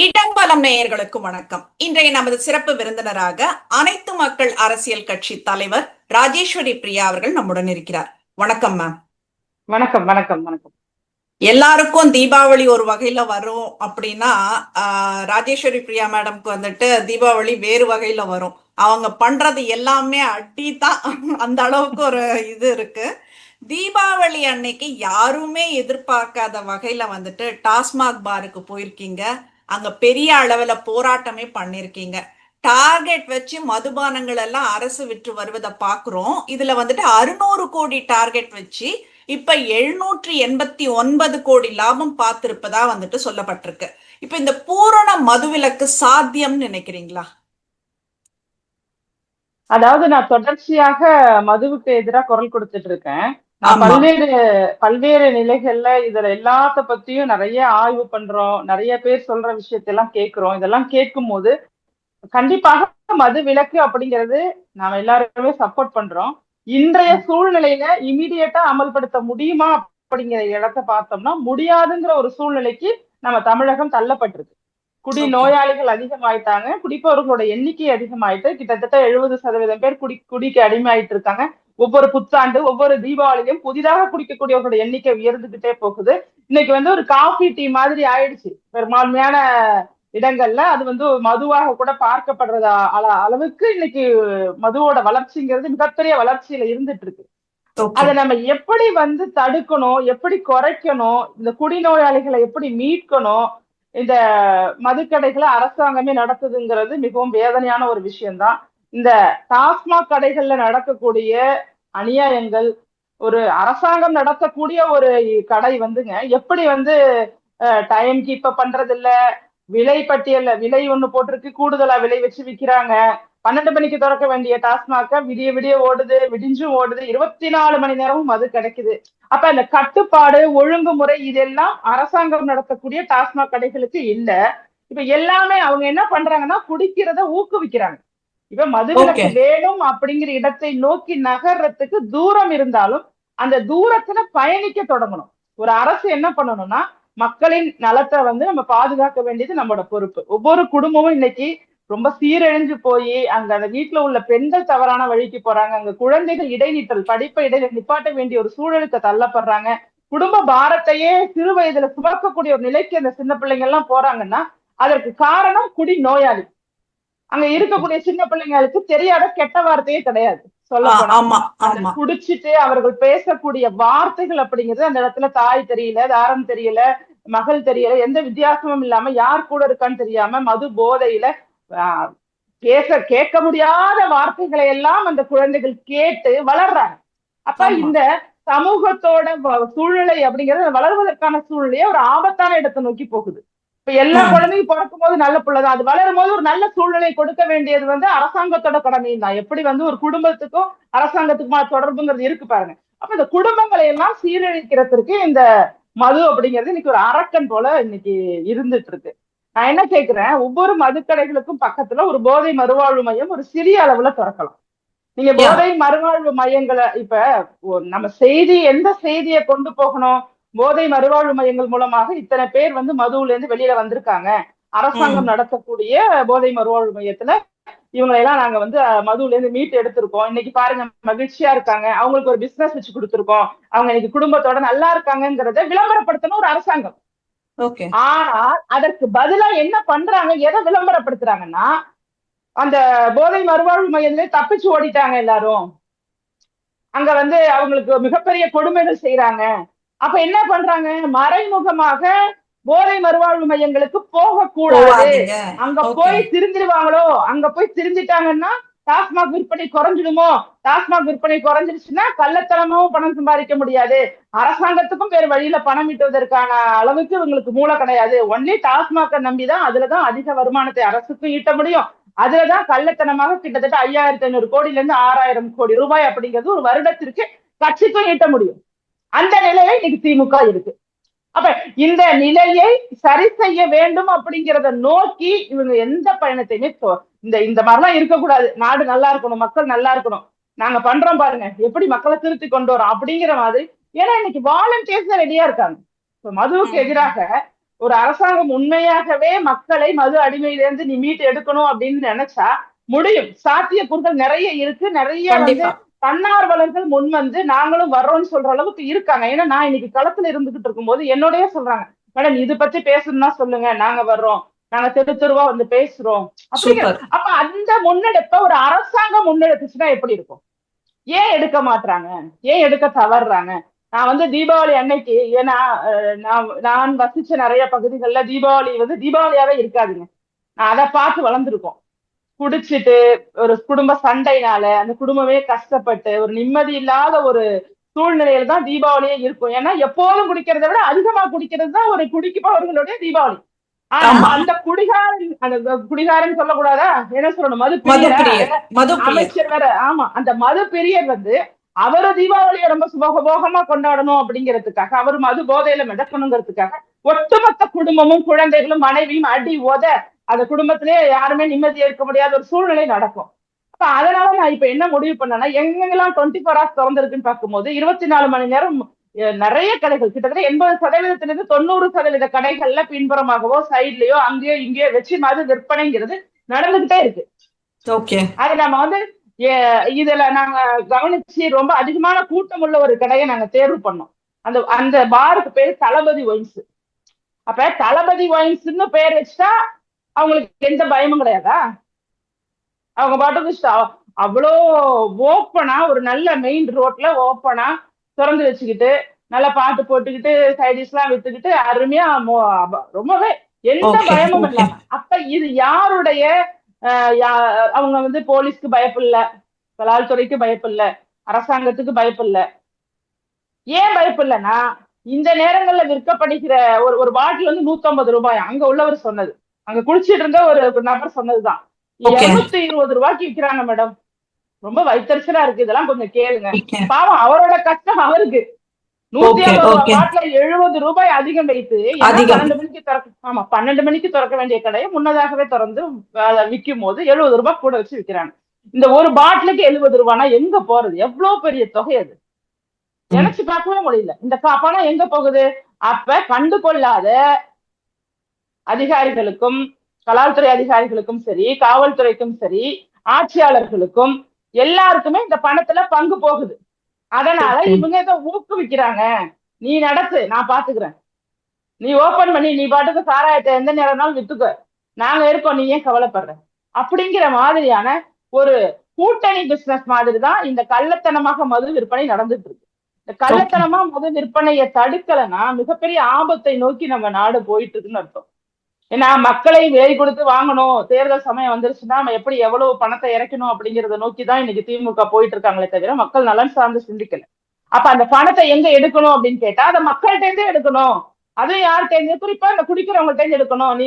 இடம்பலம் நேயர்களுக்கு வணக்கம். இன்றைய நமது சிறப்பு விருந்தினராக அனைத்து மக்கள் அரசியல் கட்சி தலைவர் ராஜேஸ்வரி பிரியா அவர்கள் நம்முடன் இருக்கிறார். வணக்கம் மேம் வணக்கம் வணக்கம் வணக்கம். எல்லாருக்கும் தீபாவளி ஒரு வகையில வரும் அப்படின்னா ராஜேஸ்வரி பிரியா மேடம்க்கு வந்துட்டு தீபாவளி வேறு வகையில வரும். அவங்க பண்றது எல்லாமே அடி தான். அந்த அளவுக்கு ஒரு இது இருக்கு. தீபாவளி அன்னைக்கு யாருமே எதிர்பார்க்காத வகையில வந்துட்டு டாஸ்மாக் பாருக்கு போயிருக்கீங்க. அங்க பெரிய அளவுல போராட்டமே பண்ணிருக்கீங்க. டார்கெட் வச்சு மதுபானங்கள் எல்லாம் அரசு விற்று வருவதை பாக்குறோம். இதுல வந்துட்டு அறுநூறு கோடி டார்கெட் வச்சு இப்ப எழுநூற்றி எண்பத்தி ஒன்பது கோடி லாபம் பார்த்திருப்பதா வந்துட்டு சொல்லப்பட்டிருக்கு. இப்ப இந்த பூரண மதுவிலக்கு சாத்தியம்னு நினைக்கிறீங்களா? அதாவது நான் தொடர்ச்சியாக மதுவுக்கு எதிராக குரல் கொடுத்துட்டு இருக்கேன். பல்வேறு பல்வேறு நிலைகள்ல இதுல எல்லாத்த பத்தியும் நிறைய ஆய்வு பண்றோம். நிறைய பேர் சொல்ற விஷயத்தெல்லாம் கேட்கிறோம் இதெல்லாம் கேட்கும் போது கண்டிப்பாக மது விலக்கு அப்படிங்கிறது நாம எல்லாருமே சப்போர்ட் பண்றோம். இன்றைய சூழ்நிலையில இமீடியட்டா அமல்படுத்த முடியுமா அப்படிங்கிற இடத்த பார்த்தோம்னா முடியாதுங்கிற ஒரு சூழ்நிலைக்கு நம்ம தமிழகம் தள்ளப்பட்டிருக்கு. குடி. நோயாளிகள் அதிகமாயிட்டாங்க. குடிப்பவர்களோட எண்ணிக்கை அதிகமாயிட்டு கிட்டத்தட்ட எழுபது சதவீதம் பேர் குடி குடிக்கு அடிமையாயிட்டு இருக்காங்க ஒவ்வொரு புத்தாண்டு ஒவ்வொரு தீபாவளியும் புதிதாக குடிக்கக்கூடியவர்களோட எண்ணிக்கை உயர்ந்துகிட்டே போகுது. இன்னைக்கு வந்து ஒரு காஃபி டீ மாதிரி ஆயிடுச்சு. பெரும்பான்மையான இடங்கள்ல அது வந்து மதுவாக கூட பார்க்கப்படுறதா அள- அளவுக்கு இன்னைக்கு மதுவோட வளர்ச்சிங்கிறது மிகப்பெரிய வளர்ச்சியில இருந்துட்டு இருக்கு அதை நம்ம எப்படி வந்து தடுக்கணும் எப்படி குறைக்கணும் இந்த குடிநோயாளிகளை எப்படி மீட்கணும் இந்த மதுக்கடைகளை அரசாங்கமே நடத்துதுங்கிறது மிகவும் வேதனையான ஒரு விஷயம்தான். இந்த டாஸ்மாக் கடைகள்ல நடக்கக்கூடிய அநியாயங்கள் ஒரு அரசாங்கம் நடத்தக்கூடிய ஒரு கடை வந்துங்க. எப்படி வந்து டைம் கீப்ப பண்றது இல்ல விலை பட்டியல்ல விலை ஒண்ணு போட்டிருக்கு கூடுதலா விலை வச்சு விக்கிறாங்க. பன்னெண்டு மணிக்கு திறக்க வேண்டிய டாஸ்மாக விடிய விடிய ஓடுது விடிஞ்சும் ஓடுது இருபத்தி நாலு மணி நேரமும் அது கிடைக்குது. அப்ப இந்த கட்டுப்பாடு ஒழுங்குமுறை இதெல்லாம் அரசாங்கம் நடத்தக்கூடிய டாஸ்மாக் கடைகளுக்கு இல்ல. இப்ப எல்லாமே அவங்க என்ன பண்றாங்கன்னா குடிக்கிறத ஊக்குவிக்கிறாங்க. இப்ப மதுவிலக்கு. வேணும் அப்படிங்கிற இடத்தை நோக்கி நகர்றதுக்கு தூரம் இருந்தாலும் அந்த தூரத்துல பயணிக்க தொடங்கணும். ஒரு அரசு என்ன பண்ணணும்னா மக்களின் நலத்தை வந்து நம்ம பாதுகாக்க வேண்டியது நம்மளோட பொறுப்பு. ஒவ்வொரு குடும்பமும் இன்னைக்கு ரொம்ப சீரழிஞ்சு போய் அங்க அந்த வீட்டுல உள்ள பெண்கள் தவறான வழிக்கு போறாங்க. அங்க குழந்தைகள் இடைநிற்றல் படிப்பை இடையில நிப்பாட்ட வேண்டிய ஒரு சூழலுக்கு தள்ளப்படுறாங்க. குடும்ப பாரத்தையே சிறு வயதுல சுமக்கக்கூடிய ஒரு நிலைக்கு அந்த சின்ன பிள்ளைங்க எல்லாம் போறாங்கன்னா அதற்கு காரணம் குடி நோயாளி அங்க இருக்கக்கூடிய சின்ன பிள்ளைங்களுக்கு தெரியாத கெட்ட வார்த்தையே கிடையாது. சொல்ல குடிச்சிட்டு அவர்கள் பேசக்கூடிய வார்த்தைகள் அப்படிங்கிறது அந்த இடத்துல தாய் தெரியல தாரம் தெரியல மகள் தெரியல எந்த வித்தியாசமும் இல்லாம யார் கூட இருக்கான்னு தெரியாம மது போதையில பேச கேட்க முடியாத வார்த்தைகளை எல்லாம் அந்த குழந்தைகள் கேட்டு வளர்றாங்க. அப்ப. இந்த சமூகத்தோட சூழ்நிலை அப்படிங்கிறது வளர்வதற்கான சூழ்நிலையே ஒரு ஆபத்தான இடத்தை நோக்கி போகுது. இப்ப எல்லா. குழந்தையும் பிறக்கும் போது நல்ல பிள்ளைதான். அது வளரும் போது ஒரு நல்ல சூழ்நிலை கொடுக்க வேண்டியது வந்து அரசாங்கத்தோட கடமையும் தான். எப்படி வந்து ஒரு குடும்பத்துக்கும் அரசாங்கத்துக்குமா தொடர்புங்கிறது இருக்கு பாருங்க. அப்ப இந்த குடும்பங்களை எல்லாம் சீரழிக்கிறதுக்கு இந்த மது அப்படிங்கிறது இன்னைக்கு ஒரு அரக்கன் போல இன்னைக்கு இருந்துட்டு இருக்கு நான் என்ன கேக்குறேன்? ஒவ்வொரு மதுக்கடைகளுக்கும் பக்கத்துல ஒரு போதை மறுவாழ்வு மையம் ஒரு சிறிய அளவுல திறக்கலாம். நீங்க. போதை மறுவாழ்வு மையங்களை இப்ப நம்ம செய்தி எந்த செய்தியை கொண்டு போகணும்? போதை மறுவாழ்வு மையங்கள் மூலமாக இத்தனை பேர் வந்து மதுவுல இருந்து வெளியில வந்திருக்காங்க. அரசாங்கம் நடத்தக்கூடிய போதை மறுவாழ்வு மையத்துல இவங்களை எல்லாம் நாங்க வந்து மதுவுல இருந்து மீட்டு எடுத்திருக்கோம். இன்னைக்கு பாருங்க மகிழ்ச்சியா இருக்காங்க. அவங்களுக்கு ஒரு பிசினஸ் வச்சு கொடுத்திருக்கோம். அவங்க இன்னைக்கு குடும்பத்தோட நல்லா இருக்காங்கங்கிறத விளம்பரப்படுத்தணும் ஒரு அரசாங்கம். ஓகே. ஆனால் அதற்கு பதிலா என்ன பண்றாங்க எதை விளம்பரப்படுத்துறாங்கன்னா அந்த போதை மறுவாழ்வு மையத்திலே தப்பிச்சு ஓடிட்டாங்க எல்லாரும். அங்க வந்து அவங்களுக்கு மிகப்பெரிய கொடுமைகள் செய்யறாங்க அப்ப என்ன பண்றாங்க? மறைமுகமாக போதை மறுவாழ்வு மையங்களுக்கு போகக்கூடாது. அங்க. போய் திருந்திடுவாங்களோ அங்க போய் திருந்திட்டாங்கன்னா டாஸ்மாக் விற்பனை குறைஞ்சிடுமோ? டாஸ்மாக் விற்பனை குறைஞ்சிருச்சுன்னா கள்ளத்தனமும் பணம் சம்பாதிக்க முடியாது. அரசாங்கத்துக்கும் வேறு வழியில பணம் ஈட்டுவதற்கான அளவுக்கு இவங்களுக்கு மூளை கிடையாது. ஒன்லி டாஸ்மாகை நம்பிதான் அதுலதான் அதிக வருமானத்தை அரசுக்கும் ஈட்ட முடியும். அதுலதான் கள்ளத்தனமாக கிட்டத்தட்ட ஐயாயிரத்தி ஐநூறு கோடியில இருந்து ஆறாயிரம் கோடி ரூபாய் அப்படிங்கிறது ஒரு வருடத்திற்கு கட்சிக்கும் ஈட்ட முடியும். அந்த நிலையில இன்னைக்கு திமுக இருக்கு. அப்ப இந்த நிலையை சரி செய்ய வேண்டும் அப்படிங்கிறத நோக்கி இவங்க எந்த பயணத்தையுமே இந்த இந்த மாதிரிலாம் இருக்கக்கூடாது. நாடு நல்லா இருக்கணும் மக்கள் நல்லா இருக்கணும். நாங்க பண்றோம் பாருங்க. எப்படி மக்களை திருத்தி கொண்டு வரோம் அப்படிங்கிற மாதிரி. ஏன்னா இன்னைக்கு வாலண்டியர்ஸ் ரெடியா இருக்காங்க. இப்ப மதுவுக்கு. எதிராக ஒரு அரசாங்கம் உண்மையாகவே மக்களை மது அடிமையிலிருந்து நீ மீட்டு எடுக்கணும் அப்படின்னு நினைச்சா முடியும். சாத்தியக்கூறுகள் நிறைய இருக்கு. நிறைய வந்து தன்னார்வலர்கள் முன் வந்து நாங்களும் வர்றோம்னு சொல்ற அளவுக்கு இருக்காங்க. ஏன்னா நான் இன்னைக்கு களத்துல இருந்துகிட்டு இருக்கும்போது என்னோடய சொல்றாங்க. மேடம் இது பத்தி பேசணும்னா சொல்லுங்க. நாங்க வர்றோம். நாங்க தெரு தெருவா வந்து பேசுறோம். அப்படிங்கிற அப்ப அந்த முன்னெடுப்ப ஒரு அரசாங்கம் முன்னெடுத்துச்சுன்னா எப்படி இருக்கும்? ஏன் எடுக்க மாட்றாங்க? ஏன் எடுக்க தவறுறாங்க? நான் வந்து தீபாவளி அன்னைக்கு ஏன்னா நான் நான் வசிச்ச நிறைய பகுதிகள்ல தீபாவளி வந்து தீபாவளியாவே இருக்காதுங்க. நான் அதை பார்த்து வளர்ந்துருக்கோம். குடிச்சிட்டு ஒரு குடும்ப சண்டைனால அந்த குடும்பமே கஷ்டப்பட்டு ஒரு நிம்மதி இல்லாத ஒரு சூழ்நிலையில தான் தீபாவளியே இருக்கும். ஏன்னா எப்போதும் குடிக்கிறதை விட அதிகமா குடிக்கிறது தான் ஒரு குடிப்பவர்களுடைய தீபாவளி. ஆனா. அந்த குடிகாரன் அந்த குடிகாரன் சொல்லக்கூடாதா? என்ன சொல்லணும்? மது அமைச்சர் வேற ஆமா. அந்த மது பிரியர் வந்து அவரு தீபாவளியை ரொம்ப சுபோகமா கொண்டாடணும் அப்படிங்கிறதுக்காக அவர் மது போதையில மிதக்கணுங்கிறதுக்காக ஒட்டுமொத்த குடும்பமும் குழந்தைகளும் மனைவியும் அடி உத அந்த குடும்பத்திலே யாருமே நிம்மதி இருக்க முடியாத ஒரு சூழ்நிலை நடக்கும். அப்ப அதனால நான் இப்ப என்ன முடிவு பண்ணேன்னா எங்கெங்கெல்லாம் டுவெண்ட்டி ஃபோர் ஹவர்ஸ் திறந்திருக்குன்னு பார்க்கும்போது இருபத்தி நாலு மணி நேரம் நிறைய கடைகள் கிட்டத்தட்ட எண்பது சதவீதத்திலிருந்து தொண்ணூறு சதவீத கடைகள்ல பின்புறமாகவோ சைட்லயோ அங்கேயோ இங்கேயோ வச்சு மது விற்பனைங்கிறது நடந்துகிட்டே இருக்கு. ஓகே. அது நம்ம வந்து இதுல நாங்க கவனிச்சு ரொம்ப அதிகமான கூட்டம் உள்ள ஒரு கடையை நாங்க தேர்வு பண்ணோம். அந்த அந்த பாருக்கு பேரு தளபதி ஒயின்ஸ் அப்ப தளபதி ஒயின்ஸ்னு பேர் வச்சுட்டா அவங்களுக்கு எந்த பயமும் கிடையாதா? அவங்க பாட்டுக்கு அவ்வளோ ஓப்பனா ஒரு நல்ல மெயின் ரோட்ல ஓப்பனா திறந்து வச்சுக்கிட்டு நல்லா பாட்டு போட்டுக்கிட்டு சைடிஸ் எல்லாம் வித்துக்கிட்டு அருமையா ரொம்பவே எந்த பயமும். இல்லாம. அப்ப இது யாருடைய அவங்க வந்து போலீஸ்க்கு பயப்பில்ல கலால்துறைக்கு பயப்பில்ல அரசாங்கத்துக்கு பயப்பில்ல. ஏன் பயப்பில்லைன்னா இந்த நேரங்கள்ல விற்கப்படுகிற ஒரு ஒரு பாட்டில் வந்து 150 ரூபாய் அங்க உள்ளவர் சொன்னது. அங்க குடிச்சிட்டு இருந்த ஒரு நபர் சொன்னதுதான். இருநூத்தி இருபது ரூபாய்க்கு விக்கிறாங்க மேடம் ரொம்ப வைத்தறிச்சலா இருக்கு. இதெல்லாம் கொஞ்சம் கேளுங்க. பாவம் அவரோட கஷ்டம் அவருக்கு. நூத்தி ஐம்பது okay. பாட்டில எழுபது ரூபாய் அதிகம் வைத்து. பன்னெண்டு மணிக்கு திறக்க ஆமா பன்னெண்டு மணிக்கு திறக்க வேண்டிய கடையை முன்னதாகவே திறந்து விற்கும் போது எழுபது ரூபாய் கூட வச்சு விக்கிறாங்க. இந்த ஒரு பாட்டிலுக்கு எழுபது ரூபாய்னா எங்க போறது? எவ்வளவு பெரிய தொகை அது? நினைச்சு பார்க்கவே முடியல. இந்த பணம் எங்க போகுது? அப்ப கண்டு கொள்ளாத அதிகாரிகளுக்கும் கலால்துறை அதிகாரிகளுக்கும் சரி காவல்துறைக்கும் சரி ஆட்சியாளர்களுக்கும் எல்லாருக்குமே இந்த பணத்துல பங்கு போகுது. அதனால. இவங்க இதை ஊக்குவிக்கிறாங்க. நீ நடத்து நான் பாத்துக்கிறேன். நீ ஓபன் பண்ணி நீ பாட்டுக்கு சாராயத்தை எந்த நேரம்னாலும் வித்துக்க. நாங்க இருக்கோம் நீ ஏன் கவலைப்படுற? அப்படிங்கிற மாதிரியான ஒரு கூட்டணி பிசினஸ் மாதிரி தான் இந்த கள்ளத்தனமாக மது விற்பனை நடந்துட்டு இருக்கு. இந்த கள்ளத்தனமா மது விற்பனையை தடுக்கலைன்னா மிகப்பெரிய ஆபத்தை நோக்கி நம்ம நாடு போயிட்டு இருக்குன்னு அர்த்தம். ஏன்னா மக்களை விலை கொடுத்து வாங்கணும். தேர்தல் சமயம் வந்துருச்சுன்னா நம்ம எப்படி எவ்வளவு பணத்தை இறக்கணும் அப்படிங்கறத நோக்கி தான் இன்னைக்கு திமுக போயிட்டு இருக்காங்களே தவிர மக்கள் நலன் சார்ந்து சிந்திக்கல. அப்ப அந்த பணத்தை எங்க எடுக்கணும் அப்படின்னு கேட்டா அதை மக்கள்கிட்ட இருந்தே எடுக்கணும். அதுவும் யார்கிட்ட இருந்து குறிப்பா இந்த குடிக்கிறவங்கள்ட்ட இருந்து எடுக்கணும். நீ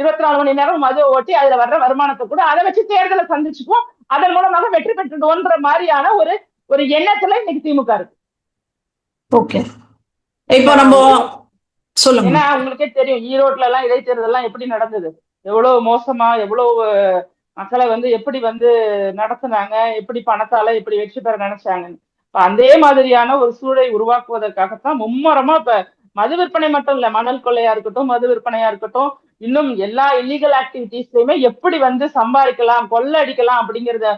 இருபத்தி நாலு மணி நேரம் மது ஓட்டி அதுல வர்ற வருமானத்தை கூட அதை வச்சு தேர்தலை சந்திச்சுக்கும் அதன் மூலமாக வெற்றி பெற்றுடுவோன்ற மாதிரியான ஒரு ஒரு எண்ணத்துல இன்னைக்கு திமுக இருக்கு. ஓகே. இப்போ நம்ம சொல்லுங்க. ஏன்னா உங்களுக்கே தெரியும் ஈரோட்ல எல்லாம் இடைத்தேர்தல் எல்லாம் எப்படி நடந்தது? எவ்வளவு மோசமா எவ்வளவு மக்களை வந்து எப்படி வந்து நடத்துனாங்க எப்படி பணத்தால எப்படி வெற்றி பெற நினைச்சாங்க இப்ப அதே மாதிரியான ஒரு சூழலை உருவாக்குவதற்காகத்தான் மும்மரமா இப்ப மது விற்பனை மட்டும் இல்ல மணல் கொள்ளையா இருக்கட்டும் மது விற்பனையா இருக்கட்டும் இன்னும் எல்லா இல்லீகல் ஆக்டிவிட்டிஸ்லயுமே எப்படி வந்து சம்பாதிக்கலாம் கொள்ளை அடிக்கலாம் அப்படிங்கறத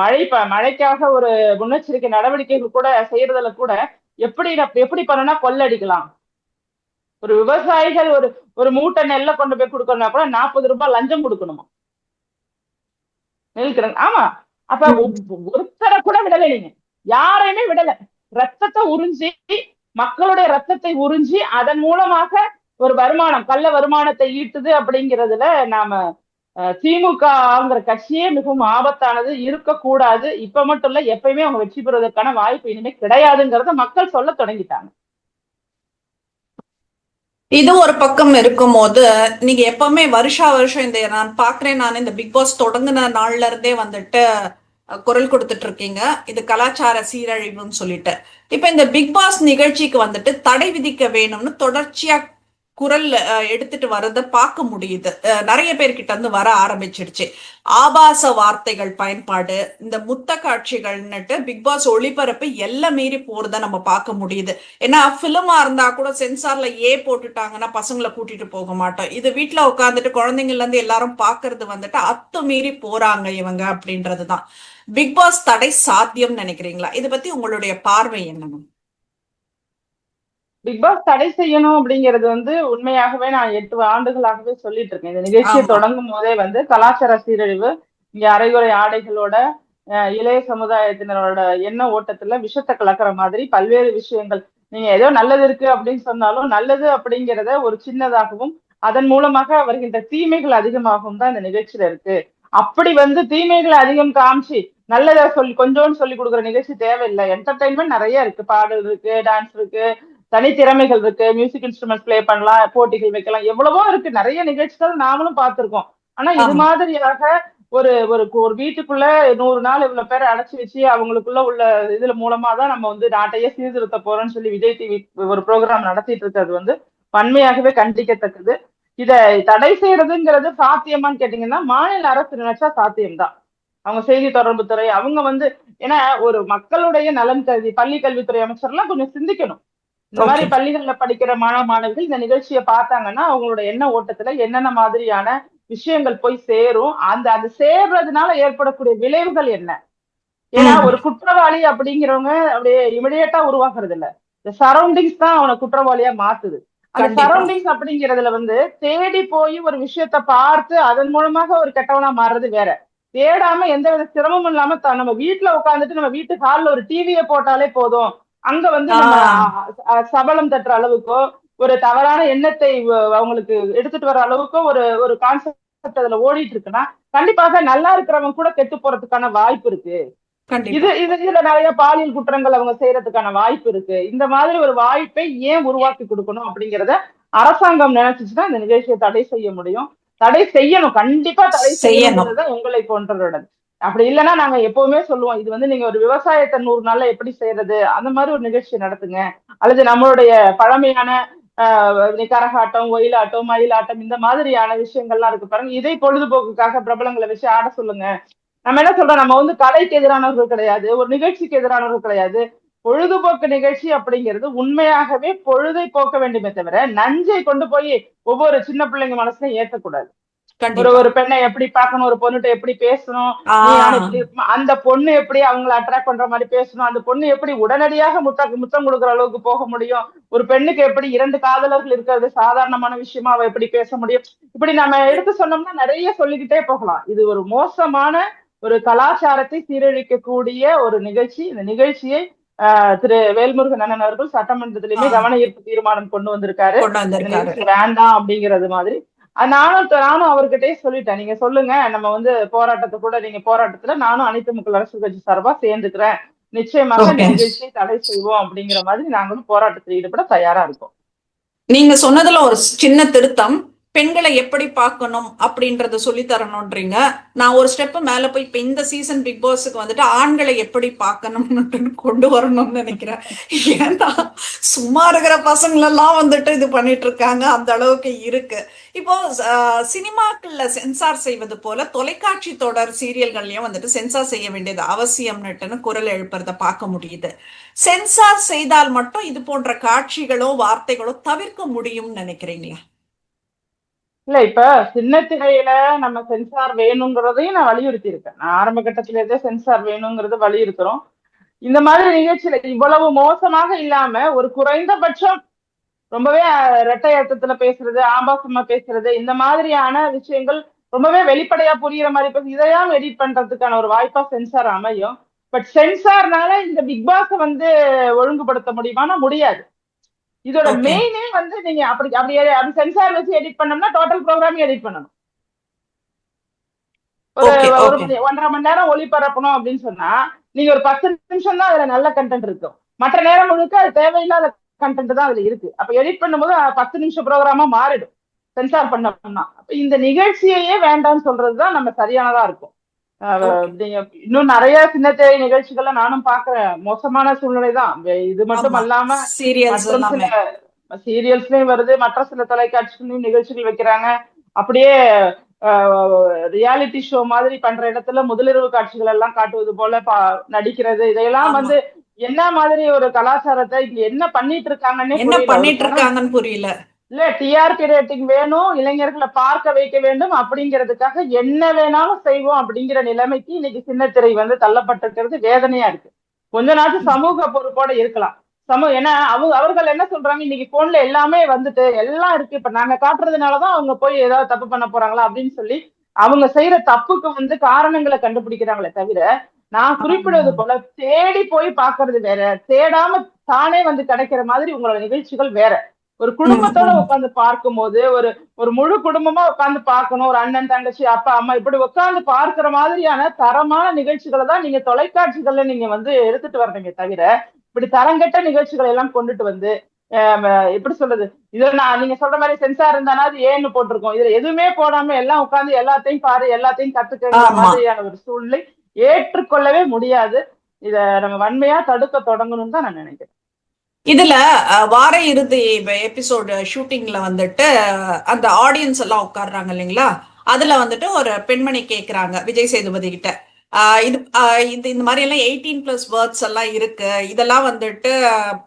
மழை ப மழைக்காக ஒரு முன்னெச்சரிக்கை நடவடிக்கைகள் கூட செய்யறதுல கூட எப்படி எப்படி பண்ணனா கொள்ளடிக்கலாம். ஒரு விவசாயிகள் ஒரு ஒரு மூட்டை நெல்லை கொண்டு போய் கொடுக்கணும்னா கூட நாற்பது ரூபாய் லஞ்சம் கொடுக்கணுமா? நெல்கிறேன் ஆமா. அப்ப ஒருத்தரை கூட விடல நீங்க. யாரையுமே விடல. ரத்தத்தை உறிஞ்சி மக்களுடைய ரத்தத்தை உறிஞ்சி அதன் மூலமாக ஒரு வருமானம் கள்ள வருமானத்தை ஈட்டுது அப்படிங்கிறதுல நாம திமுகங்கிற கட்சியே மிகவும் ஆபத்தானது. இருக்கக்கூடாது. இப்ப மட்டும் இல்ல எப்பயுமே அவங்க வெற்றி பெறுவதற்கான வாய்ப்பு இனிமே கிடையாதுங்கிறத மக்கள் சொல்ல தொடங்கிட்டாங்க. இது ஒரு பக்கம் இருக்கும் போது நீங்க எப்பவுமே வருஷா வருஷம் இந்த நான் பாக்குறேன் நான் இந்த பிக் பாஸ் தொடங்குன நாள்ல இருந்தே வந்துட்டு குரல் கொடுத்துட்டு இருக்கீங்க. இது கலாச்சார சீரழிவுன்னு சொல்லிட்டு. இப்ப இந்த பிக் பாஸ் நிகழ்ச்சிக்கு வந்துட்டு தடை விதிக்க வேணும்னு தொடர்ச்சியா குரல் எடுத்துட்டு வர்றதை பார்க்க முடியுது. நிறைய பேர்கிட்ட இருந்து வர ஆரம்பிச்சிடுச்சு ஆபாச வார்த்தைகள் பயன்பாடு இந்த முத்த காட்சிகள்னுட்டு பிக் பாஸ் ஒளிபரப்பு எல்லாம் மீறி போறத நம்ம பார்க்க முடியுது. ஏன்னா ஃபிலிமா இருந்தா கூட சென்சார்ல ஏ போட்டுட்டாங்கன்னா பசங்களை கூட்டிட்டு போக மாட்டோம். இது வீட்டுல உட்காந்துட்டு குழந்தைங்கள்ல இருந்து எல்லாரும் பாக்குறது வந்துட்டு அத்து மீறி போறாங்க இவங்க அப்படின்றதுதான். பிக் பாஸ் தடை சாத்தியம் நினைக்கிறீங்களா? இதை பத்தி உங்களுடைய பார்வை என்னங்க பிக் பாஸ் தடை செய்யணும் அப்படிங்கிறது வந்து உண்மையாகவே நான் எட்டு ஆண்டுகளாகவே சொல்லிட்டு இருக்கேன். இந்த நிகழ்ச்சியை. தொடங்கும் போதே வந்து கலாச்சார சீரழிவு இங்க அரைகுறை ஆடைகளோட இளைய சமுதாயத்தினரோட எண்ண ஓட்டத்துல விஷத்தை கலக்கிற மாதிரி பல்வேறு விஷயங்கள். நீங்க ஏதோ நல்லது இருக்கு அப்படின்னு சொன்னாலும் நல்லது அப்படிங்கிறத ஒரு சின்னதாகவும் அதன் மூலமாக வருகின்ற தீமைகள் அதிகமாகவும் தான் இந்த நிகழ்ச்சியில இருக்கு. அப்படி வந்து தீமைகளை அதிகம் காமிச்சு நல்லதை சொல்லி கொஞ்சோன்னு சொல்லி கொடுக்குற நிகழ்ச்சி தேவையில்லை. என்டர்டைன்மெண்ட் நிறைய இருக்கு. பாடல் இருக்கு டான்ஸ் இருக்கு தனித்திறமைகள் இருக்கு மியூசிக் இன்ஸ்ட்ருமெண்ட்ஸ் ப்ளே பண்ணலாம் போட்டிகள் வைக்கலாம் எவ்வளவோ இருக்கு. நிறைய நிகழ்ச்சிகள் நாமளும் பார்த்திருக்கோம். ஆனா இது. மாதிரியாக ஒரு ஒரு ஒரு வீட்டுக்குள்ள நூறு நாள் இவ்வளவு பேரை அடைச்சு வச்சு அவங்களுக்குள்ள உள்ள இதுல மூலமா தான் நம்ம வந்து நாட்டையே சீர்திருத்த போறோம்னு சொல்லி விஜய் டிவி ஒரு ப்ரோக்ராம் நடத்திட்டு இருக்கிறது வந்து வன்மையாகவே கண்டிக்கத்தக்கது. இதை தடை செய்யறதுங்கிறது சாத்தியமான்னு கேட்டீங்கன்னா மாநில அரசு நினைச்சா சாத்தியம்தான். அவங்க செய்தி தொடர்பு துறை அவங்க வந்து ஏன்னா ஒரு மக்களுடைய நலன் கருதி பள்ளி கல்வித்துறை அமைச்சர்லாம் கொஞ்சம் சிந்திக்கணும். இந்த மாதிரி. பள்ளிகள்ல படிக்கிற மாணவ மாணவிகள் இந்த நிகழ்ச்சியை பார்த்தாங்கன்னா அவங்களோட எண்ண ஓட்டத்துல என்னென்ன மாதிரியான விஷயங்கள் போய் சேரும் அந்த அது சேர்றதுனால ஏற்படக்கூடிய விளைவுகள் என்ன ஏன்னா. ஒரு குற்றவாளி அப்படிங்கிறவங்க அப்படியே இமிடியேட்டா உருவாக்குறது இல்ல இந்த சரௌண்டிங்ஸ் தான் அவனை குற்றவாளியா மாத்துது அந்த. சரௌண்டிங்ஸ் அப்படிங்கறதுல வந்து தேடி போய் ஒரு விஷயத்த பார்த்து அதன் மூலமாக ஒரு கெட்டவனா மாறுறது வேற தேடாம எந்த வித சிரமமும் இல்லாம நம்ம வீட்டுல உட்காந்துட்டு நம்ம வீட்டு ஹால்ல ஒரு டிவியை போட்டாலே போதும் அங்க வந்து சபலம் தட்டுற அளவுக்கோ ஒரு தவறான எண்ணத்தை அவங்களுக்கு எடுத்துட்டு வர அளவுக்கோ ஒரு ஒரு கான்செப்ட் அதுல ஓடிட்டு இருக்குன்னா கண்டிப்பாக நல்லா இருக்கிறவங்க கூட கெட்டு போறதுக்கான வாய்ப்பு இருக்கு. இது இது இதுல நிறைய பாலியல் குற்றங்கள் அவங்க செய்யறதுக்கான வாய்ப்பு இருக்கு. இந்த மாதிரி ஒரு வாய்ப்பை ஏன் உருவாக்கி கொடுக்கணும் அப்படிங்கறத அரசாங்கம் நினைச்சுச்சுன்னா இந்த நிகழ்ச்சியை தடை செய்ய முடியும். தடை செய்யணும். கண்டிப்பா தடை. செய்யணும். உங்களை போன்றவருடன். அப்படி இல்லைன்னா நாங்க எப்பவுமே சொல்லுவோம் இது வந்து நீங்க ஒரு விவசாயத்தை நூறு நாள்ல எப்படி செய்யறது? அந்த மாதிரி ஒரு நிகழ்ச்சி நடத்துங்க. அல்லது நம்மளுடைய பழமையான ஆஹ் கரகாட்டம் ஒயிலாட்டம் மயிலாட்டம் இந்த மாதிரியான விஷயங்கள்லாம் இருக்கு பாருங்க. இதை பொழுதுபோக்குக்காக பிரபலங்களை வச்சு ஆட சொல்லுங்க. நம்ம என்ன சொல்றோம்? நம்ம வந்து கலைக்கு எதிரானவர்கள் கிடையாது ஒரு நிகழ்ச்சிக்கு எதிரானவர்கள் கிடையாது. பொழுதுபோக்கு நிகழ்ச்சி அப்படிங்கிறது உண்மையாகவே பொழுதை போக்க வேண்டுமே தவிர நஞ்சை கொண்டு போய் ஒவ்வொரு சின்ன பிள்ளைங்க மனசுல ஏற்றக்கூடாது ஒரு ஒரு பெண்ணை எப்படி பார்க்கணும் ஒரு பொண்ணுகிட்ட எப்படி பேசணும் அந்த பொண்ணு எப்படி அவங்கள அட்ராக்ட் பண்ற மாதிரி பேசணும் அந்த பொண்ணு எப்படி உடனடியாக முத்த முத்தம் கொடுக்குற அளவுக்கு போக முடியும்? ஒரு பெண்ணுக்கு எப்படி இரண்டு காதலர்கள் இருக்கிறது சாதாரணமான விஷயமா அவ எப்படி பேச முடியும்? இப்படி நம்ம எடுத்து சொன்னோம்னா நிறைய சொல்லிக்கிட்டே போகலாம். இது ஒரு மோசமான ஒரு கலாச்சாரத்தை சீரழிக்கக்கூடிய ஒரு நிகழ்ச்சி. இந்த நிகழ்ச்சியை திரு வேல்முருகன் அண்ணன் அவர்கள் சட்டமன்றத்திலுமே ஆ. கவன ஈர்ப்பு தீர்மானம் கொண்டு வந்திருக்காரு. வேண்டாம் அப்படிங்கிறது மாதிரி நானும் நானும் அவர்கிட்டயே சொல்லிட்டேன். நீங்க சொல்லுங்க நம்ம வந்து போராட்டத்தை கூட நீங்க போராட்டத்துல நானும் அனைத்து மக்கள் அரசு கட்சி சார்பா சேர்ந்துக்கிறேன். நிச்சயமாக. நிகழ்ச்சியை தடை செய்வோம் அப்படிங்கிற மாதிரி நாங்களும் போராட்டத்தில் ஈடுபட தயாரா இருக்கோம். நீங்க சொன்னதுல ஒரு சின்ன திருத்தம். பெண்களை எப்படி பார்க்கணும் அப்படின்றத சொல்லி தரணும்ன்றீங்க நான் ஒரு ஸ்டெப் மேல போய் இப்ப இந்த சீசன் பிக் பாஸுக்கு வந்துட்டு ஆண்களை எப்படி பார்க்கணும்னு கொண்டு வரணும்னு நினைக்கிறேன். ஏன்னா சும்மா இருக்கிற பசங்களெல்லாம் வந்துட்டு இது பண்ணிட்டு இருக்காங்க அந்த அளவுக்கு இருக்கு. இப்போ சினிமாக்கள்ல சென்சார் செய்வது போல தொலைக்காட்சி தொடர் சீரியல்கள்லயும் வந்துட்டு சென்சார் செய்ய வேண்டியது அவசியம்னுட்டுன்னு குரல் எழுப்புறத பார்க்க முடியுது. சென்சார் செய்தால் மட்டும் இது போன்ற காட்சிகளோ வார்த்தைகளோ தவிர்க்க முடியும்னு நினைக்கிறீங்களா? இல்ல இப்ப சின்ன திரையில நம்ம சென்சார் வேணுங்கிறதையும் நான் வலியுறுத்தி இருக்கேன் நான் ஆரம்ப கட்டத்துல இருந்தே சென்சார் வேணுங்கிறது வலியுறுத்துறோம். இந்த மாதிரி நிகழ்ச்சியில இவ்வளவு மோசமாக இல்லாம ஒரு குறைந்தபட்சம் ரொம்பவே இரட்டை அர்த்தத்துல பேசுறது ஆபாசமா பேசுறது இந்த மாதிரியான விஷயங்கள் ரொம்பவே வெளிப்படையா புரியுற மாதிரி பேசு இதையாம் எடிட் பண்றதுக்கான ஒரு வாய்ப்பா சென்சார் அமையும். பட் சென்சார்னால இந்த பிக் பாஸ் வந்து ஒழுங்குபடுத்த முடியுமானா முடியாது. இதோட. மெயினே வந்து நீங்க அப்படி அப்படி அப்படி சென்சார் வச்சு எடிட் பண்ணோம்னா டோட்டல் ப்ரோக்ராம் எடிட் பண்ணணும். ஒரு ஒன்றரை மணி நேரம் ஒளிபரப்பணும் அப்படின்னு சொன்னா நீங்க ஒரு பத்து நிமிஷம் தான் அதுல நல்ல கண்டென்ட் இருக்கும். மற்ற நேரம் முழுக்க அது தேவையில்லாத கண்டென்ட் தான் அதுல இருக்கு. அப்ப எடிட் பண்ணும்போது பத்து நிமிஷம் ப்ரோக்ராமா மாறிடும். சென்சார் பண்ணோம்னா. அப்ப இந்த நிகழ்ச்சியையே வேண்டாம்னு சொல்றதுதான் நம்ம சரியானதா இருக்கும். இன்னும் நிறைய சின்ன திரை நிகழ்ச்சிகள்ல நானும் பாக்குறேன் மோசமான சூழ்நிலை தான். இது மட்டும். அல்லாம சீரியல்ஸ்லயும் வருது. மற்ற சில தொலைக்காட்சிகளையும் நிகழ்ச்சிகள் வைக்கிறாங்க. அப்படியே ரியாலிட்டி ஷோ மாதிரி பண்ற இடத்துல முதலிரவு காட்சிகள் எல்லாம் காட்டுவது போல நடிக்கிறது. இதையெல்லாம். வந்து என்ன மாதிரி ஒரு கலாச்சாரத்தை இங்க என்ன பண்ணிட்டு இருக்காங்கன்னே என்ன. பண்ணிட்டு இருக்காங்கன்னு புரியல. இல்ல டிஆர்பி ரேட்டிங் வேணும் இளைஞர்களை பார்க்க வைக்க வேண்டும் அப்படிங்கிறதுக்காக என்ன வேணாலும் செய்வோம் அப்படிங்கிற நிலைமைக்கு இன்னைக்கு சின்னத்திரை வந்து தள்ளப்பட்டிருக்கிறது வேதனையா இருக்கு. கொஞ்ச நாட்டு சமூக பொறுப்போட இருக்கலாம். சமூக ஏன்னா அவங்க அவர்கள் என்ன சொல்றாங்க இன்னைக்கு போன்ல எல்லாமே வந்துட்டு எல்லாம் இருக்கு இப்ப நாங்க காட்டுறதுனாலதான் அவங்க போய் ஏதாவது தப்பு பண்ண போறாங்களா அப்படின்னு சொல்லி அவங்க செய்யற தப்புக்கு வந்து காரணங்களை கண்டுபிடிக்கிறாங்களே தவிர நான் குறிப்பிடுவது போல தேடி போய் பாக்குறது வேற தேடாம தானே வந்து கிடைக்கிற மாதிரி உங்களோட நிகழ்ச்சிகள் வேற. ஒரு குடும்பத்தோட ம். உட்கார்ந்து பார்க்கும்போது ஒரு ஒரு முழு குடும்பமா உட்கார்ந்து பார்க்கணும் ஒரு அண்ணன் தங்கச்சி அப்பா அம்மா இப்படி உட்கார்ந்து பார்க்கிற மாதிரியான தரமான நிகழ்ச்சிகளை தான் நீங்க தொலைக்காட்சிகள்ல நீங்க வந்து எடுத்துட்டு வர்றீங்க தவிர இப்படி தரங்கெட்ட நிகழ்ச்சிகளை எல்லாம் கொண்டுட்டு வந்து எப்படி சொல்றது இதுல நான் நீங்க சொல்ற மாதிரி சென்சார் இருந்தானா அது ஏன்னு போட்டிருக்கோம் இதுல எதுவுமே போடாம எல்லாம் உட்கார்ந்து எல்லாத்தையும் பாரு எல்லாத்தையும் கத்துக்கிற. மாதிரியான ஒரு சூழ்நிலை ஏற்றுக்கொள்ளவே முடியாது இத நம்ம வன்மையா தடுக்க தொடங்கணும்னு தான் நான் நினைக்கிறேன் இதுல வார இறுதி எபிசோடு ஷூட்டிங்ல வந்துட்டு அந்த ஆடியன்ஸ் எல்லாம் உட்கார்றாங்க இல்லைங்களா? அதுல வந்துட்டு ஒரு பெண்மணி கேக்குறாங்க விஜய் சேதுபதி கிட்ட. இது இது இந்த மாதிரி எல்லாம் எயிட்டீன் பிளஸ் வேர்ட்ஸ் எல்லாம் இருக்கு. இதெல்லாம் வந்துட்டு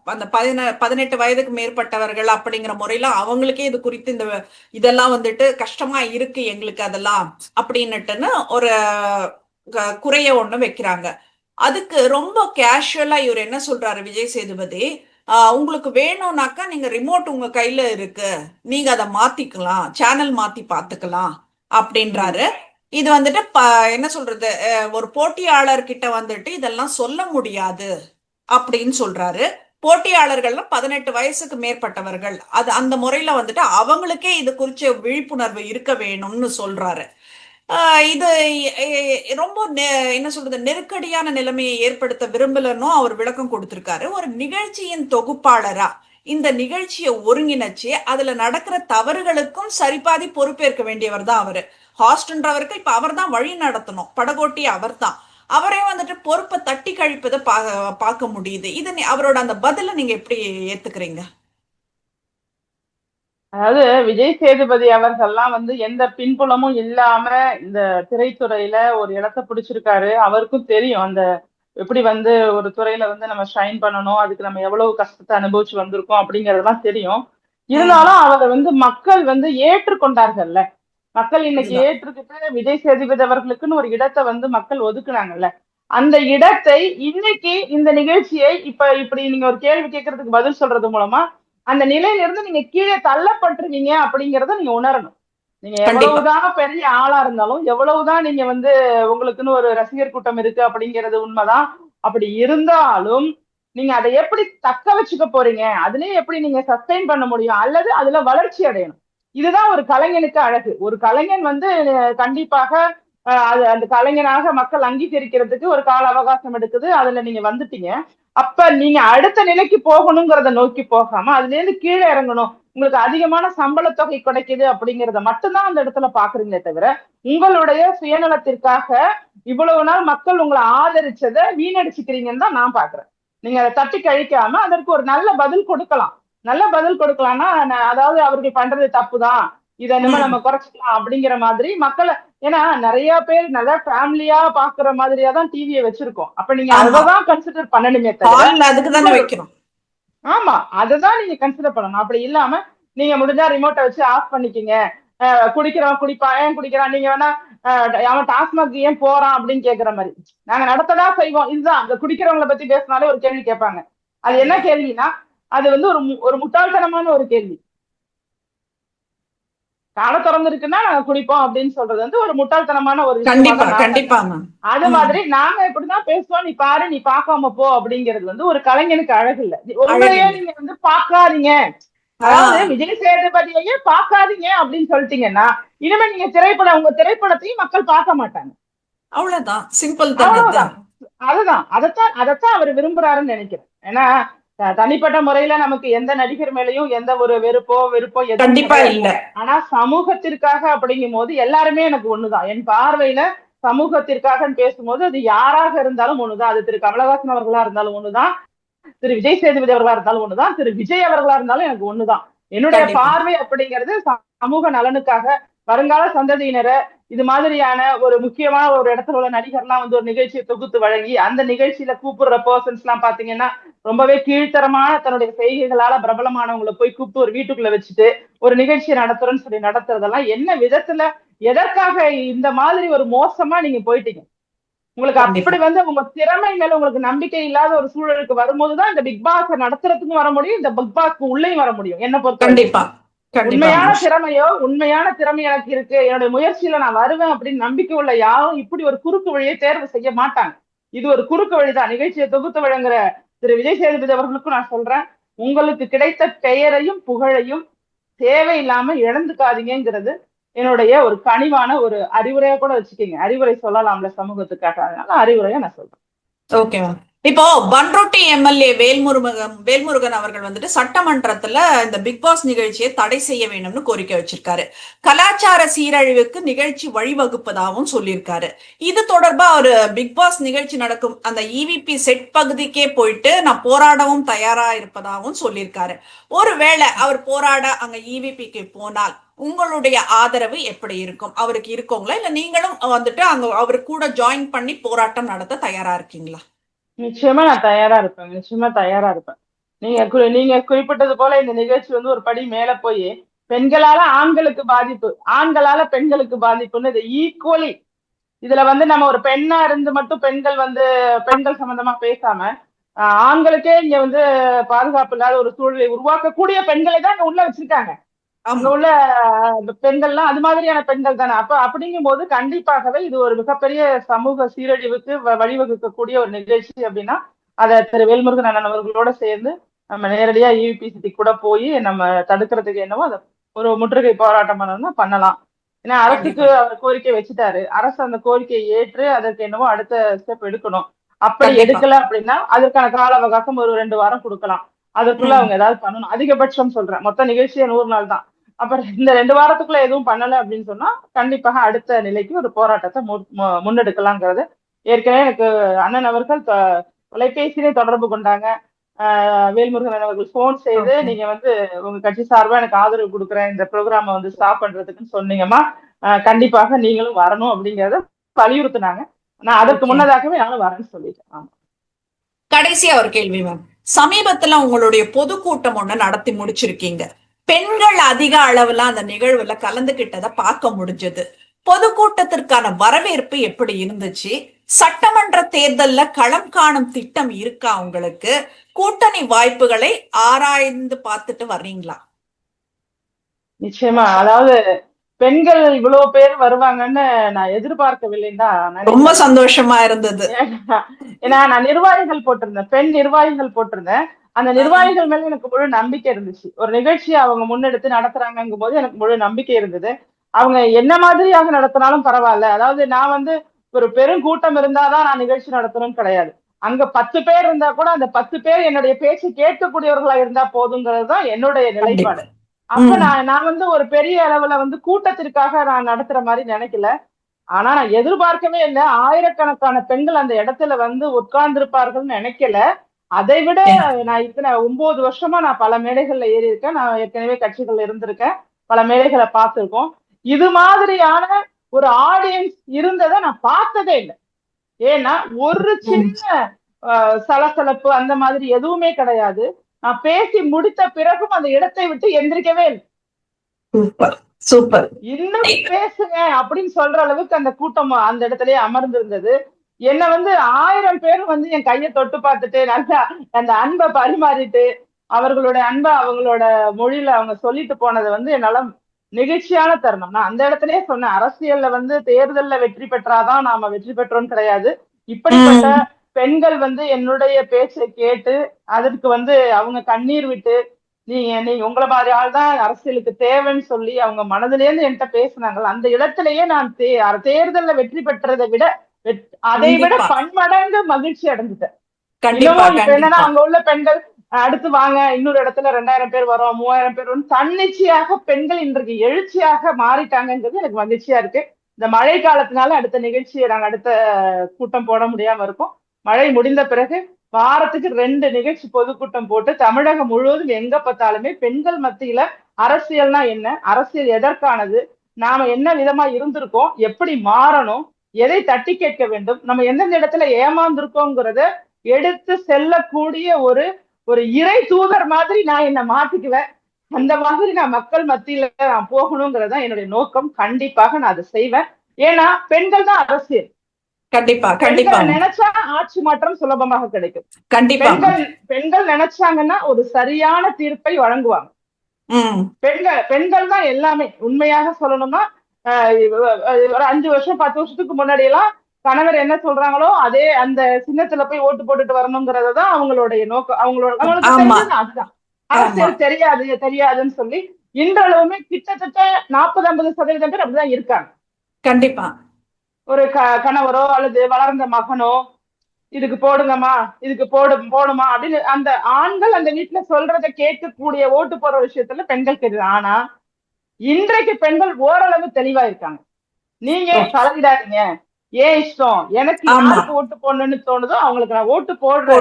அந்த பதின பதினெட்டு வயதுக்கு மேற்பட்டவர்கள் அப்படிங்கிற முறையில அவங்களுக்கே இது குறித்து இந்த இதெல்லாம் வந்துட்டு கஷ்டமா இருக்கு எங்களுக்கு அதெல்லாம் அப்படின்னுட்டுன்னு ஒரு க- குறைய ஒண்ணு வைக்கிறாங்க. அதுக்கு ரொம்ப கேஷுவலா இவர் என்ன சொல்றாரு விஜய் சேதுபதி? உங்களுக்கு வேணும்னாக்கா நீங்க ரிமோட் உங்க கையில இருக்கு. நீங்க அதை மாத்திக்கலாம். சேனல் மாத்தி பாத்துக்கலாம் அப்படின்றாரு. இது வந்துட்டு ப என்ன சொல்றது? ஒரு போட்டியாளர் கிட்ட வந்துட்டு இதெல்லாம் சொல்ல முடியாது அப்படின்னு சொல்றாரு. போட்டியாளர்கள்லாம் பதினெட்டு வயசுக்கு மேற்பட்டவர்கள். அது அந்த முறையில வந்துட்டு அவங்களுக்கே இது குறிச்ச விழிப்புணர்வு இருக்க வேணும்னு சொல்றாரு. இது ரொம்ப நெ- என்ன சொல்றது நெருக்கடியான நிலைமையை ஏற்படுத்த விரும்பலன்னும் அவர் விளக்கம் கொடுத்திருக்காரு. ஒரு நிகழ்ச்சியின் தொகுப்பாளரா இந்த நிகழ்ச்சியை ஒருங்கிணைச்சு அதுல நடக்கிற தவறுகளுக்கும் சரிபாதி பொறுப்பேற்க வேண்டியவர் தான் அவரு. ஹாஸ்டன்றவருக்கு இப்ப அவர் தான் வழி நடத்தணும். படகோட்டி அவர் தான். அவரே வந்துட்டு பொறுப்பை தட்டி கழிப்பதை பா பார்க்க முடியுது. இது நீ- அவரோட அந்த பதிலை நீங்க எப்படி ஏத்துக்கிறீங்க? அதாவது விஜய் சேதுபதி அவர்கள்லாம் வந்து எந்த பின்புலமும் இல்லாம இந்த திரைத்துறையில ஒரு இடத்தை பிடிச்சிருக்காரு. அவருக்கும் தெரியும் அந்த எப்படி வந்து ஒரு துறையில வந்து நம்ம ஷைன் பண்ணணும் அதுக்கு நம்ம எவ்வளவு கஷ்டத்தை அனுபவிச்சு வந்திருக்கோம் அப்படிங்கறதெல்லாம் தெரியும். இருந்தாலும் அவரை வந்து மக்கள் வந்து ஏற்றுக்கொண்டார்கள்ல. மக்கள் இன்னைக்கு. ஏற்றுக்கிட்டு விஜய் சேதுபதி அவர்களுக்குன்னு ஒரு இடத்தை வந்து மக்கள் ஒதுக்குனாங்கல்ல. அந்த இடத்தை இன்னைக்கு இந்த நிகழ்ச்சியை இப்ப இப்படி நீங்க ஒரு கேள்வி கேட்கறதுக்கு பதில் சொல்றது மூலமா அந்த நிலையில இருந்து நீங்க கீழே தள்ளப்பட்டுருவீங்க அப்படிங்கறத நீங்க உணரணும். நீங்க. எவ்வளவுதான் பெரிய ஆளா இருந்தாலும் எவ்வளவுதான் நீங்க வந்து உங்களுக்குன்னு ஒரு ரசிகர் கூட்டம் இருக்கு அப்படிங்கிறது உண்மைதான். அப்படி இருந்தாலும் நீங்க அதை எப்படி தக்க வச்சுக்க போறீங்க? அதுலயும் எப்படி நீங்க சஸ்டைன் பண்ண முடியும்? அல்லது அதுல வளர்ச்சி அடையணும். இதுதான் ஒரு கலைஞனுக்கு அழகு. ஒரு கலைஞன் வந்து கண்டிப்பாக அது அந்த கலைஞனாக மக்கள் அங்கீகரிக்கிறதுக்கு ஒரு கால அவகாசம் எடுக்குது. அதுல நீங்க வந்துட்டீங்க. அப்ப நீங்க அடுத்த நிலைக்கு போகணுங்கிறத நோக்கி போகாம அதுல இருந்து கீழே இறங்கணும். உங்களுக்கு அதிகமான சம்பள தொகை கிடைக்குது அப்படிங்கறத மட்டும்தான் அந்த இடத்துல பாக்குறீங்களே தவிர உங்களுடைய சுயநலத்திற்காக இவ்வளவு நாள் மக்கள் உங்களை ஆதரிச்சதை வீணடிச்சுக்கிறீங்கன்னு தான் நான் பாக்குறேன். நீங்க அதை தட்டி கழிக்காம அதற்கு ஒரு நல்ல பதில் கொடுக்கலாம். நல்ல பதில் கொடுக்கலாம்னா அதாவது அவர்கள் பண்றது தப்புதான். இதை நம்ம. நம்ம குறைச்சிக்கலாம் அப்படிங்கிற மாதிரி மக்களை ஏன்னா நிறைய பேர் நல்லா ஃபேமிலியா பாக்குற மாதிரியா தான் டிவியை வச்சிருக்கோம். அப்ப நீங்க. அததான் கன்சிடர் பண்ணணுமே தவிர ஹால்ல அதுக்கு தானே வைக்கிறோம் ஆமா அததான் நீங்க கன்சிடர் பண்ணணும். அப்படி இல்லாம நீங்க முடிஞ்சா ரிமோட்டை வச்சு ஆஃப் பண்ணிக்கங்க. குடிக்கிறவன் குடிப்பான் ஏன் குடிக்கிறான்? நீங்க வேணா அவன் டாஸ்மாக் ஏன் போறான் அப்படின்னு கேக்குற மாதிரி. நாங்க நடத்ததான் செய்வோம். இதுதான். அந்த குடிக்கிறவங்கள பத்தி பேசினாலே ஒரு கேள்வி கேட்பாங்க. அது என்ன கேள்வினா அது வந்து ஒரு ஒரு முட்டாள்தனமான ஒரு கேள்வி. கடை திறந்திருக்குன்னா நாங்க குடிப்போம் அப்படின்னு சொல்றது வந்து ஒரு முட்டாள்தனமான ஒரு கண்டிப்பா கண்டிப்பா அது. மாதிரி நாங்க இப்படிதான் பேசுவோம் நீ பாரு நீ பார்க்காம போ அப்படிங்கிறது வந்து ஒரு கலைஞனுக்கு அழகு இல்ல. உங்களையே. நீங்க வந்து பாக்காதீங்க அதாவது விஜய் சேதுபதியையே பார்க்காதீங்க அப்படின்னு சொல்லிட்டீங்கன்னா இனிமே நீங்க திரைப்படம் உங்க திரைப்படத்தையும் மக்கள் பார்க்க மாட்டாங்க. அவ்வளவுதான். சிம்பிள் தானே. அதுதான். அதைத்தான் அதைத்தான் அவர் விரும்புறாருன்னு நினைக்கிறேன். ஏன்னா தனிப்பட்ட முறையில நமக்கு எந்த நடிகர் மேலயும் எந்த ஒரு வெறுப்போ வெறுப்போ கண்டிப்பா. இல்ல. ஆனா சமூகத்திற்காக அப்படிங்கும் போது எல்லாருமே எனக்கு ஒண்ணுதான். என் பார்வையில சமூகத்திற்காக பேசும்போது அது யாராக இருந்தாலும் ஒண்ணுதான். அது திரு கமலஹாசன் அவர்களா இருந்தாலும் ஒண்ணுதான். திரு விஜய் சேதுபதி அவர்களா இருந்தாலும் ஒண்ணுதான். திரு விஜய் அவர்களா இருந்தாலும் எனக்கு ஒண்ணுதான். என்னுடைய. பார்வை அப்படிங்கிறது சமூக நலனுக்காக வருங்கால சந்ததியினரை இது மாதிரியான ஒரு முக்கியமான ஒரு இடத்துல உள்ள நடிகர்லாம் வந்து ஒரு நிகழ்ச்சியை தொகுத்து வழங்கி அந்த நிகழ்ச்சியில கூப்பிடுற பர்சன்ஸ் எல்லாம் பாத்தீங்கன்னா ரொம்பவே கீழ்த்தரமான தன்னுடைய செய்கைகளால பிரபலமானவங்களை போய் கூப்பிட்டு ஒரு வீட்டுக்குள்ள வச்சுட்டு ஒரு நிகழ்ச்சியை நடத்துறோம்னு சொல்லி நடத்துறதெல்லாம் என்ன விதத்துல எதற்காக இந்த மாதிரி ஒரு மோசமா நீங்க போயிட்டீங்க? உங்களுக்கு. அப்படி வந்து உங்க திறமை மேல உங்களுக்கு நம்பிக்கை இல்லாத ஒரு சூழலுக்கு வரும்போதுதான் இந்த பிக் பாஸ் நடத்துறதுக்கும் வர முடியும் இந்த பிக் பாஸ்க்கு உள்ளேயும் வர முடியும். என்ன பொறுத்த கண்டிப்பா. உண்மையான. திறமையோ உண்மையான திறமை எனக்கு இருக்கு. என்னுடைய முயற்சியில நான் வருவேன் அப்படின்னு நம்பிக்கை உள்ள யாரும் இப்படி ஒரு குறுக்கு வழியை தேர்வு செய்ய மாட்டாங்க. இது ஒரு குறுக்கு வழிதான். நிகழ்ச்சியை தொகுத்து வழங்குற திரு விஜய் சேதுபதி அவர்களுக்கும் நான் சொல்றேன். உங்களுக்கு கிடைத்த பெயரையும் புகழையும் தேவையில்லாம இழந்துக்காதீங்கிறது என்னுடைய ஒரு கனிவான ஒரு அறிவுரையா கூட வச்சுக்கோங்க. அறிவுரை சொல்லலாம்ல சமூகத்துக்காக. அதனால அறிவுரையா நான் சொல்றேன். Okay ma'am. இப்போ பன்ருட்டி எம்எல்ஏ வேல்முருகன் வேல்முருகன் அவர்கள் வந்துட்டு சட்டமன்றத்துல இந்த பிக் பாஸ் நிகழ்ச்சியை தடை செய்ய வேண்டும்னு கோரிக்கை வச்சிருக்காரு. கலாச்சார சீரழிவுக்கு நிகழ்ச்சி வழிவகுப்பதாகவும் சொல்லியிருக்காரு. இது தொடர்பா ஒரு பிக் பாஸ் நிகழ்ச்சி நடக்கும். அந்த இவிபி செட் பகுதிக்கே போயிட்டு நான் போராடவும் தயாரா இருப்பதாகவும் சொல்லியிருக்காரு. ஒருவேளை அவர் போராட அங்க இவிபிக்கு போனால் உங்களுடைய ஆதரவு எப்படி இருக்கும்? அவருக்கு இருக்கோங்களா? இல்ல நீங்களும் வந்துட்டு அங்க அவர் கூட ஜாயின் பண்ணி போராட்டம் நடத்த தயாரா இருக்கீங்களா? நிச்சயமா நான் தயாரா இருப்பேன். நிச்சயமா தயாரா இருப்பேன். நீங்க நீங்க குறிப்பிட்டது போல இந்த நிகழ்ச்சி வந்து ஒரு படி மேல போய் பெண்களால ஆண்களுக்கு பாதிப்பு ஆண்களால பெண்களுக்கு பாதிப்புன்னு இது ஈக்குவலி இதுல வந்து நம்ம ஒரு பெண்ணா இருந்து மட்டும் பெண்கள் வந்து பெண்கள் சம்பந்தமா பேசாம ஆண்களுக்கே இங்க வந்து பாதுகாப்பு இல்லாத ஒரு சூழலை உருவாக்கக்கூடிய பெண்களை தான் இங்க உள்ள வச்சிருக்காங்க. அங்க உள்ள பெண்கள்லாம் அது மாதிரியான பெண்கள் தானே. அப்ப அப்படிங்கும் போது கண்டிப்பாகவே இது ஒரு மிகப்பெரிய சமூக சீரழிவுக்கு வழிவகுக்கக்கூடிய ஒரு நிகழ்ச்சி அப்படின்னா அதை திரு வேல்முருகன் அண்ணன் அவர்களோட சேர்ந்து நம்ம நேரடியா யூபிசிடி கூட போய் நம்ம தடுக்கிறதுக்கு என்னவோ அதை ஒரு முற்றுகை போராட்டம் பண்ணணும்னா பண்ணலாம். ஏன்னா அரசுக்கு அவர் கோரிக்கை வச்சுட்டாரு. அரசு அந்த கோரிக்கையை ஏற்று அதற்கு என்னவோ அடுத்த ஸ்டெப் எடுக்கணும். அப்படி. எடுக்கல அப்படின்னா அதற்கான கால அவகாசம் ஒரு ரெண்டு வாரம் கொடுக்கலாம். அதற்குள்ள ம். அவங்க ஏதாவது பண்ணணும். அதிகபட்சம் சொல்றேன். மொத்த நிகழ்ச்சியே நூறு நாள் தான். அப்புறம் இந்த ரெண்டு வாரத்துக்குள்ள எதுவும் பண்ணல அப்படின்னு சொன்னா கண்டிப்பாக அடுத்த நிலைக்கு ஒரு போராட்டத்தை முன்னெடுக்கலாங்கிறது ஏற்கனவே எனக்கு அண்ணன் அவர்கள் தொலைபேசியிலே தொடர்பு கொண்டாங்க. ஆஹ் வேல்முருகன் அவர்கள் ஃபோன் செய்து. நீங்க வந்து உங்க கட்சி சார்பா எனக்கு ஆதரவு கொடுக்குறேன் இந்த ப்ரோக்ராம வந்து ஸ்டாப் பண்றதுக்குன்னு சொன்னீங்கம்மா. கண்டிப்பாக நீங்களும் வரணும் அப்படிங்கறத வலியுறுத்தினாங்க. நான் அதற்கு. முன்னதாகவே நானும் வரேன்னு சொல்லிட்டேன். ஆமா. கடைசியா ஒரு கேள்வி மேம் சமீபத்துல உங்களுடைய பொதுக்கூட்டம் ஒண்ணு நடத்தி முடிச்சிருக்கீங்க. பெண்கள் அதிக அளவுல அந்த நிகழ்வுல கலந்துகிட்டத பார்க்க முடிஞ்சது. பொதுக்கூட்டத்திற்கான வரவேற்பு எப்படி இருந்துச்சு? சட்டமன்ற தேர்தல்ல களம் காணும் திட்டம் இருக்கா உங்களுக்கு? கூட்டணி வாய்ப்புகளை ஆராய்ந்து பார்த்துட்டு வர்றீங்களா? நிச்சயமா. அதாவது பெண்கள் இவ்வளவு பேர் வருவாங்கன்னு நான் எதிர்பார்க்கவில்லைன்னு. ரொம்ப சந்தோஷமா இருந்தது. ஏன்னா நான் நிர்வாகிகள் போட்டிருந்தேன். பெண் நிர்வாகிகள் போட்டிருந்தேன். அந்த நிர்வாகிகள் மேல எனக்கு முழு நம்பிக்கை இருந்துச்சு. ஒரு நிகழ்ச்சியை அவங்க முன்னெடுத்து நடத்துறாங்கங்கும் போது எனக்கு முழு நம்பிக்கை இருந்தது. அவங்க என்ன மாதிரியாக நடத்தினாலும் பரவாயில்ல. அதாவது நான் வந்து ஒரு பெரும் கூட்டம் இருந்தாதான் நான் நிகழ்ச்சி நடத்தணும்னு கிடையாது. அங்க பத்து பேர் இருந்தா கூட அந்த பத்து பேர் என்னுடைய பேச்சு கேட்கக்கூடியவர்களா இருந்தா போதுங்கிறது தான் என்னுடைய நிலைப்பாடு. அப்ப. நான் நான் வந்து ஒரு பெரிய அளவுல வந்து கூட்டத்திற்காக நான் நடத்துற மாதிரி நினைக்கல. ஆனா நான் எதிர்பார்க்கவே இல்லை. ஆயிரக்கணக்கான பெண்கள் அந்த இடத்துல வந்து உட்கார்ந்திருப்பார்கள்னு நினைக்கல. அதை விட நான் இத்தனை ஒன்பது வருஷமா நான் பல மேடைகள்ல ஏறி இருக்கேன். நான் ஏற்கனவே கட்சிகள் இருந்திருக்கேன். பல மேடைகளை பார்த்திருக்கோம். இது மாதிரியான ஒரு ஆடியன்ஸ் இருந்ததை நான் பார்த்ததே இல்லை. ஏன்னா ஒரு சின்ன சலசலப்பு அந்த மாதிரி எதுவுமே கிடையாது. நான் பேசி முடித்த பிறகும் அந்த இடத்தை விட்டு எந்திரிக்கவே இல்லை. Super super. இன்னும் பேசுங்க அப்படின்னு சொல்ற அளவுக்கு அந்த கூட்டம் அந்த இடத்துலயே அமர்ந்திருந்தது. என்ன வந்து ஆயிரம் பேர் வந்து என் கையை தொட்டு பார்த்துட்டு நல்லா அந்த அன்பை பரிமாறிட்டு அவர்களோட அன்பை அவங்களோட மொழியில அவங்க சொல்லிட்டு போனது வந்து என்னால நெகிழ்ச்சியான தருணம். நான் அந்த இடத்துலயே சொன்னேன் அரசியல்ல வந்து தேர்தல்ல வெற்றி பெற்றாதான் நாம வெற்றி பெற்றோம் கிடையாது. இப்படிப்பட்ட பெண்கள் வந்து என்னுடைய பேச்சை கேட்டு அதற்கு வந்து அவங்க கண்ணீர் விட்டு நீங்க நீங்க உங்களை மாதிரி ஆள் தான் அரசியலுக்கு தேவைன்னு சொல்லி அவங்க மனதிலே இருந்து என்கிட்ட பேசினாங்க. அந்த இடத்திலேயே நான் தேர்தல்ல வெற்றி பெற்றதை விட அதை விட. பன்மடங்கு மகிழ்ச்சி அடைஞ்சிட்டேன். என்னன்னா அங்க உள்ள பெண்கள் அடுத்து வாங்க இன்னொரு இடத்துல ரெண்டாயிரம் பேர் வரோம் மூவாயிரம் பேர் வரும் தன்னிச்சையாக பெண்கள் இன்றைக்கு எழுச்சியாக மாறிட்டாங்கன்றது எனக்கு மகிழ்ச்சியா இருக்கு. இந்த மழை காலத்தினால அடுத்த நிகழ்ச்சியை நாங்க அடுத்த கூட்டம் போட முடியாம இருக்கோம். மழை முடிந்த பிறகு வாரத்துக்கு ரெண்டு நிகழ்ச்சி பொதுக்கூட்டம் போட்டு தமிழகம் முழுவதும் எங்க பார்த்தாலுமே பெண்கள் மத்தியில அரசியல்னா என்ன அரசியல் எதற்கானது நாம என்ன விதமா இருந்திருக்கோம் எப்படி மாறணும் எதை தட்டி கேட்க வேண்டும்? நம்ம எந்தெந்த இடத்துல ஏமாந்திருக்கோங்கிறத எடுத்து செல்லக்கூடிய ஒரு ஒரு இறை தூதர் மாதிரி நான் என்ன மாத்திக்குவேன். அந்த மாதிரி நான் மக்கள் மத்தியில நான் போகணுங்கிறது தான் என்னுடைய நோக்கம். கண்டிப்பாக நான் அதை செய்வேன். ஏன்னா பெண்கள் தான் அரசியல். கண்டிப்பா கண்டிப்பா. நினைச்சா ஆட்சி மாற்றம் சுலபமாக கிடைக்கும். கண்டிப்பா. பெண்கள் பெண்கள் நினைச்சாங்கன்னா ஒரு சரியான தீர்ப்பை வழங்குவாங்க. பெண்கள் பெண்கள் தான் எல்லாமே. உண்மையாக சொல்லணும்னா ஒரு அஞ்சு வருஷம் பத்து வருஷத்துக்கு முன்னாடி எல்லாம் கணவர் என்ன சொல்றாங்களோ அதே அந்த சின்னத்துல போய் ஓட்டு போட்டுட்டு வரணுங்கிறத தான் அவங்களுடைய நோக்கம். அவங்களோட அவங்களுக்கு அதுதான். அரசியல் தெரியாது தெரியாதுன்னு சொல்லி இன்றளவுமே கிட்டத்தட்ட நாற்பது ஐம்பது சதவீதம் பேர் அப்படிதான் இருக்காங்க. கண்டிப்பா. ஒரு க கணவரோ அல்லது வளர்ந்த மகனோ இதுக்கு போடுங்கம்மா இதுக்கு போடு போடுமா அப்படின்னு அந்த ஆண்கள் அந்த வீட்டுல சொல்றத கேட்கக்கூடிய ஓட்டு போடுற விஷயத்துல பெண்கள் தெரியுது ஆனா இன்றைக்கு பெண்கள் ஓரளவு தெளிவா இருக்காங்க நீங்க தலையிடாதீங்க ஏன் இஷ்டம். எனக்கு. யாருக்கு ஓட்டு போடணும்னு தோணுதோ அவங்களுக்கு நான் ஓட்டு போடுறேன்.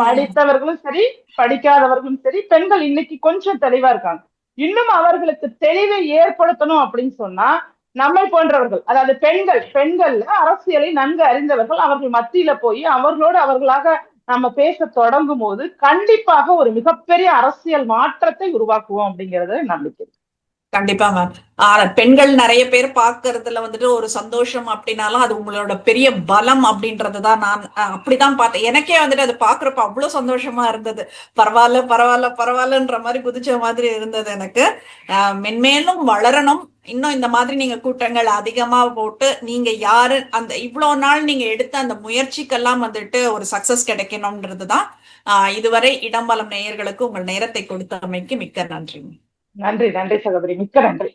படித்தவர்களும் சரி படிக்காதவர்களும் சரி பெண்கள் இன்னைக்கு கொஞ்சம் தெளிவா இருக்காங்க இன்னும் அவர்களுக்கு தெளிவை ஏற்படுத்தணும் அப்படின்னு சொன்னா நம்மை போன்றவர்கள் அதாவது பெண்கள் பெண்கள்ல அரசியலை நன்கு அறிந்தவர்கள் அவர்கள் மத்தியில போய் அவர்களோடு அவர்களாக நம்ம பேச தொடங்கும் போது கண்டிப்பாக ஒரு மிகப்பெரிய அரசியல் மாற்றத்தை உருவாக்குவோம் அப்படிங்கறது நம்பிக்கை. கண்டிப்பா மேம் பெண்கள் நிறைய பேர் பாக்குறதுல வந்துட்டு ஒரு சந்தோஷம் அப்படின்னாலும் அது உங்களோட பெரிய பலம் அப்படின்றது தான் நான் அப்படிதான் பார்த்தேன். எனக்கே வந்துட்டு அது பாக்குறப்ப அவ்வளவு சந்தோஷமா இருந்தது. பரவாயில்ல பரவாயில்ல பரவாயில்லன்ற மாதிரி குதிச்ச மாதிரி இருந்தது எனக்கு. ஆஹ் மென்மேலும் வளரணும். இன்னும் இந்த மாதிரி நீங்க கூட்டங்கள் அதிகமா போட்டு நீங்க யாரு அந்த இவ்வளவு நாள் நீங்க எடுத்த அந்த முயற்சிக்கெல்லாம் வந்துட்டு ஒரு சக்சஸ் கிடைக்கணும்ன்றது தான் ஆஹ், இதுவரை இடம்பலம் நேயர்களுக்கு உங்கள் நேரத்தை கொடுத்தமைக்கு மிக்க நன்றி. நன்றி நன்றி சகோதரி. மிக்க நன்றி.